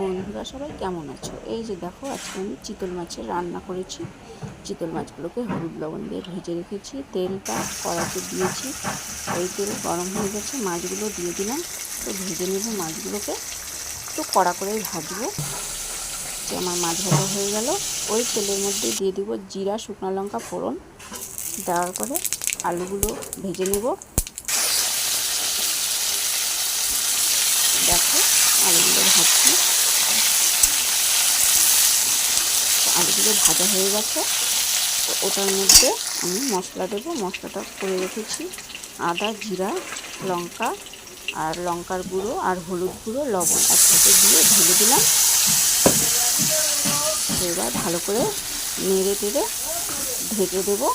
বন্ধুরা সবাই কেমন আছো? এই যে দেখো, আজকে আমি চিতল মাছের রান্না করেছি। চিতল মাছগুলোকে হলুদ লবণ দিয়ে ভেজে রেখেছি। তেলটা কড়াতে দিয়েছি। ওই তেল গরম হয়ে গেছে, মাছগুলো দিয়ে দিলাম। তো ভেজে নেব মাছগুলোকে। একটু কড়া করে ভাজবো। যে আমার মাছ ভাজা হয়ে গেল। ওই তেলের মধ্যে দিয়ে দিব জিরা, শুকনো লঙ্কা, ফোড়ন। দেওয়ার পরে আলুগুলো ভেজে নেব। দেখো, আলুগুলো ভাজছি তো আলুগুলো ভাজা হয়ে গেছে। তো ওটার মধ্যে আমি মশলা দেবো। মশলাটা করে রেখেছি। আদা, জিরা, লঙ্কা আর লঙ্কার গুঁড়ো আর হলুদ গুঁড়ো, লবণ একসাথে দিয়ে ঢেলে দিলাম। এবার ভালো করে নেড়ে টেড়ে ঢেকে দেবো।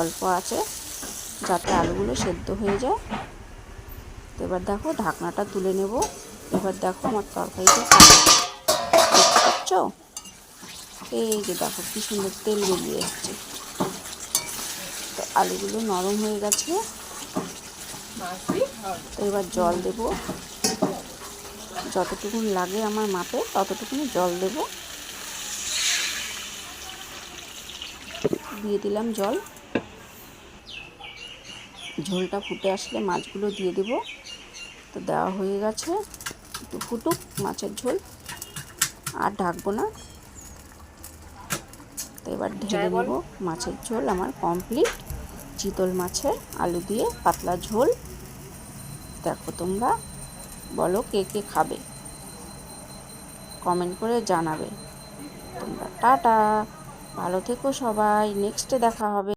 অল্প আছে যাতে আলুগুলো সেদ্ধ হয়ে যায়। তো এবার দেখো, ঢাকনাটা তুলে নেব। এবার দেখো আমার তরকারিটা দেখতে পাচ্ছ? এই যে দেখো, কি সুন্দর তেল বেরিয়ে এসছে। তো আলুগুলো নরম হয়ে গেছে। তো এবার জল দেব। যতটুকুন লাগে আমার মাপে ততটুকুনি জল দেব। দিয়ে দিলাম জল। ঝোলটা ফুটে আসলে মাছগুলো দিয়ে দেব। তো দেওয়া হয়ে গেছে। একটু ফুটুক মাছের ঝোল। আর ঢাকবো না। তো এবার ঢেলে নেব মাছের ঝোল আমার কমপ্লিট চিতল মাছের আলু দিয়ে পাতলা ঝোল। দেখো তোমরা বলো কে কে খাবে। কমেন্ট করে জানাবে। তোমরা টাটা। ভালো থেকো সবাই নেক্সটে দেখা হবে।